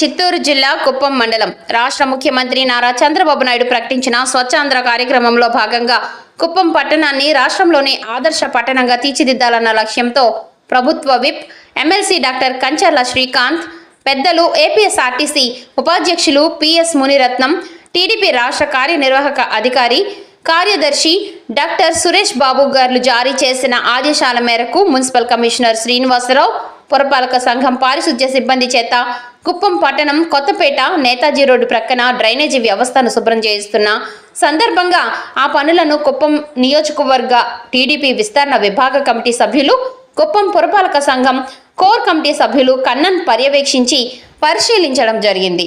చిత్తూరు జిల్లా కుప్పం మండలం. రాష్ట్ర ముఖ్యమంత్రి నారా చంద్రబాబు నాయుడు ప్రకటించిన స్వచ్ఛాంధ్ర కార్యక్రమంలో భాగంగా కుప్పం పట్టణాన్ని రాష్ట్రంలోనే ఆదర్శ పట్టణంగా తీర్చిదిద్దాలన్న లక్ష్యంతో ప్రభుత్వ whip MLC doctor Kancharla Srikanth పెద్దలు ఏపీఎస్ఆర్టీసీ ఉపాధ్యక్షులు పిఎస్ మునిరత్నం టీడీపీ రాష్ట్ర కార్యనిర్వాహక అధికారి కార్యదర్శి డాక్టర్ సురేష్ బాబు గారు జారీ చేసిన ఆదేశాల మేరకు మున్సిపల్ కమిషనర్ శ్రీనివాసరావు పురపాలక సంఘం పారిశుధ్య సిబ్బంది చేత కుప్పం పట్టణం కొత్తపేట నేతాజీ రోడ్డు ప్రక్కన డ్రైనేజీ వ్యవస్థను శుభ్రం చేయిస్తున్న సందర్భంగా ఆ పనులను కుప్పం నియోజకవర్గ టీడీపీ విస్తరణ విభాగ కమిటీ సభ్యులు కుప్పం పురపాలక సంఘం కోర్ కమిటీ సభ్యులు కన్నన్ పర్యవేక్షించి పరిశీలించడం జరిగింది.